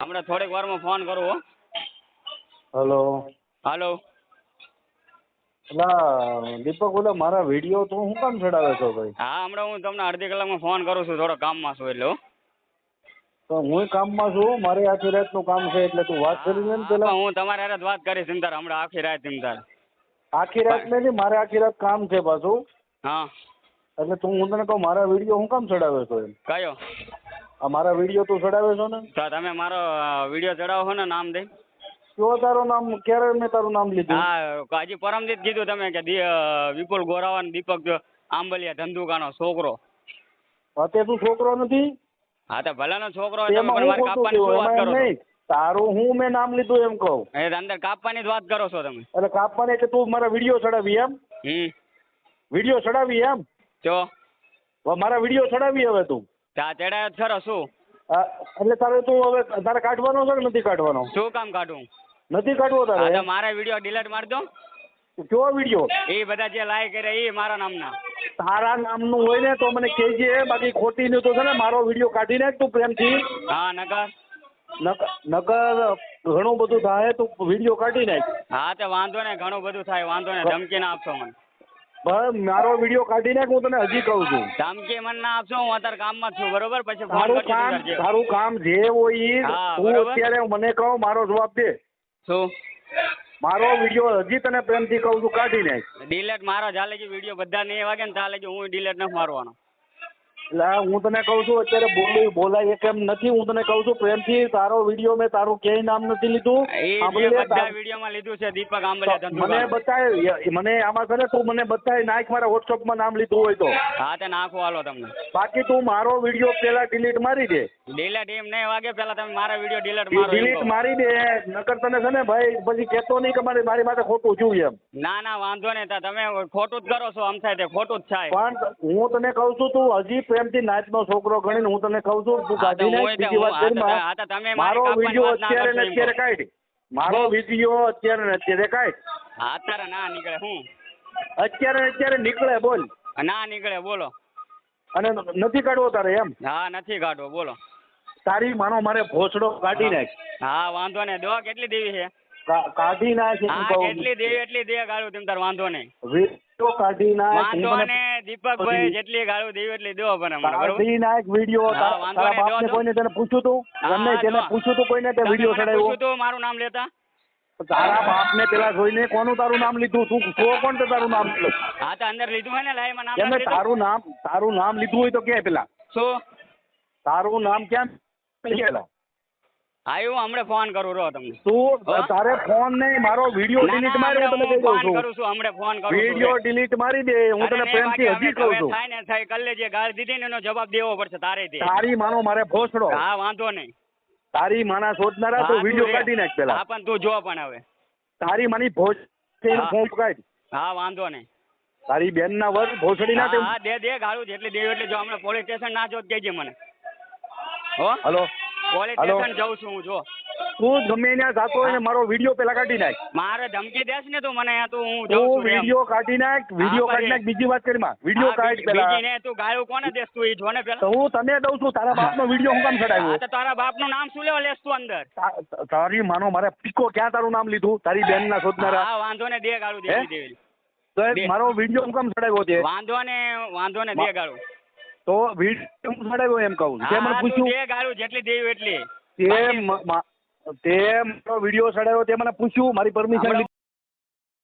હમણાં થોડીક વારમાં ફોન કરું હો. હલો હાલો દીપક ઓલા મારા વીડિયો તો હું કામ ચડાવે છો ભાઈ? હા હમણાં હું તમને અડધી કલાકમાં ફોન કરું છું થોડો કામમાં છું એટલે તો હું કામમાં છું મારે આખી રાતનું કામ છે એટલે તું વાત કરી લે ને પેલા. હું તમારી હારે વાત કરીશ ઇમતાર હમણાં આખી રાત ઇમતાર આખી રાત નહીં મારે આખી રાત કામ છે પાછું. હા. એટલે તું હું તને કહું મારા વીડિયો હું કામ ચડાવે છો એમ? કયો? મારા વીડિયો તું ચડાવે છો ને? તો તમે મારો વીડિયો ચડાવો છો ને નામ દઈ? કયો તારું નામ? ક્યારે મેં તારું નામ લીધું? હા હજી પરમદીત કીધું તમે કે વિપુલ ગોરાવા દીપક આંબલિયા ધંધુકાનો છોકરો. અત્યારે તું છોકરો નથી? હા તો ભલાનો છોકરો તમે પણ મારે કાપવાની વાત? કરો તારું હું મેં નામ લીધું એમ કહું. એ અંદર કાપવાની જ વાત કરો છો તમે. એટલે કાપવાની એટલે તું મારા વીડિયો ચડાવી એમ? હમ. વીડિયો ચડાવી એમ? તો મારા વીડિયો ચડાવી હવે તું. ચડાયો સર શું? એટલે તારે તું હવે તારે કાઢવાનો છે કે નથી કાઢવાનો? શું કામ કાઢું? નથી કાઢવો હા તારે તો મારા વીડિયો ડિલીટ મારી દો. કયો વીડિયો? એ બધા જે લાઈક કરે એ મારા નામના. તારા નામનું હોય ને તો મને કહેજે બાકી ખોટી નું તો છે ને મારો વીડિયો કાઢી નાખ તું પ્રેમથી. હા નકર. નકર નકર ઘણું બધું થાય તું વીડિયો કાઢી નાખ. હા તો વાંધો ને ઘણું બધું થાય વાંધો ને ધમકી ના આપશો મને. બસ મારો વીડિયો કાઢી નાખ હું તને હજી કહું છું. ધમકી મને ના આપશો હું અત્યારે કામમાં જ છું બરોબર? પછી તારું કામ તારું કામ જે હોય ઈ તું અત્યારે મને કહો મારો જવાબ દે. શું? મારો વીડિયો હજી તને પ્રેમથી કહું છું કાઢી નાખ ડિલેટ મારો જાલે કે વીડિયો બધા નહીં વાગે ને ચાલે કે હું ડિલેટ નથી મારવાનો. એટલે હું તને કહું છું અત્યારે બોલી બોલાય એક એમ નથી? હું તને કહું છું પ્રેમથી તારો વીડિયો મેં તારું ક્યાંય નામ નથી લીધું? વિડીયોમાં લીધું છે દીપક આંબલિયા મને બતાય મને આમાં છે ને તું મને બતાય નાખ મારા વોટ્સઅપમાં નામ લીધું હોય તો. હા તે નાખો હાલો તમને. બાકી તું મારો વીડિયો પેલા ડિલીટ મારી દે. ડિલીટ એમ નહીં વાગે પેલા તમે મારા વીડિયો ડિલીટ મારો ડિલીટ. મારી દે. નકર તને છે ને ભાઈ પછી કહેતો નહીં કે મારે મારી માટે ખોટું છું એમ. ના ના વાંધો નહીં તમે ખોટું જ કરો છો આમ થાય તે ખોટું જ થાય. પણ હું તને કહું છું તું હજી પ્રેમથી નાચનો છોકરો ગણીને હું તને કહું છું તું કાઢી નાખ બીજી વાત કરી મારી મારો વીડિયો અત્યારે ને અત્યારે કાઢ. મારો વીડિયો અત્યારે ને અત્યારે કાઢ. અત્યારે ના નીકળે હું? અત્યારે ને અત્યારે નીકળે બોલ. ના નીકળે બોલો. અને નથી કાઢવો તારે એમ? હા નથી કાઢવો બોલો. તારી માનો મારે ભોસડો કાઢી નાખ. હા વાંધો નહીં. દો કેટલી દેવી છે? કાઢી નાખ કેટલી દેવી એટલી દે કાઢું તેમ તાર વાંધો નહીં. વીડિયો કાઢી નાખ. વાંધો તને ને દીપકભાઈ જેટલી ગાળું દેવી એટલી દો પણ બરોબર? કાઢી નાખ વીડિયો તારા બાપને કોઈને તને પૂછ્યું તું? તમને જેને હા, પૂછ્યું તું કોઈને તે વીડિયો ચડાવ્યો? પૂછ્યું તું મારું નામ લેતા? તારા બાપને પેલા જોઈને કોનું તારું નામ લીધું? તું કો કોણ તે તારું નામ લીધું હા તો અંદર લીધું હોય ને લાઈમાં નામ એમને તારું નામ તારું નામ લીધું હોય તો કે પેલા? શું? તારું નામ ક્યાં? પેલા હા હું હમણાં ફોન કરું રહો તમને. તું તારે ફોન નહીં મારો વીડિયો ડિલીટ મારી દે તને કહી છું. કરું છું હમણાં ફોન કરું વીડિયો ડિલીટ મારી દે હું તને પ્રેમથી હજી કહું છું. થાય ને થાય કલ્લે જે ગાળ દીધી ને એનો જવાબ દેવો પડશે તારે દે તારી માનો મારે ભોસડો હા વાંધો નહીં. તારી માના શોધનારા તો વીડિયો. કાઢી નાખ પેલા. હા પણ તું જો પણ હવે. તારી માની ભોજ. ફોન કાઢ હા વાંધો નહીં. તારી બેન ના વર ભોસડી ના હા દે દે ગાળું જેટલી દેવ એટલે જો હમણાં પોલીસ સ્ટેશન ના જો કેજે મને. હો? હલો? પોલીસ સ્ટેશન જાઉં છું હું જો. તું ગમે ત્યાં જાતો હોય ને મારો વીડિયો પેલા કાઢી નાખ. મારે ધમકી દેશ ને તું મને તું હું જાઉં છું વીડિયો કાઢી નાખ વીડિયો કાઢી નાખ બીજી વાત કરી માં. વીડિયો કાઢ પેલા બીજી ને તું ગાળું કોને દેશ તું ઈ જો ને પેલા હું તને દઉં છું તારા બાપનો વીડિયો હું કામ ચડાવ્યો? તો તારા બાપનું નામ શું લેવા લેસ તું અંદર? તારી માનો મારે પીકો ક્યાં તારું નામ લીધું? તારી બેન ના શોધનારા. હા વાંધો ને દે ગાળું દેવી દેવી. મારો વીડિયો હું કામ ચડાવ્યો તે? વાંધો ને વાંધો ને દે ગાળું. તો વીડિયો હું ચડાવ્યો એમ કહું તે મને પૂછ્યું. દે ગાળું જેટલી દેવી એટલી. તે તે મારો વીડિયો ચડાવ્યો તે મને પૂછ્યું મારી પરમિશન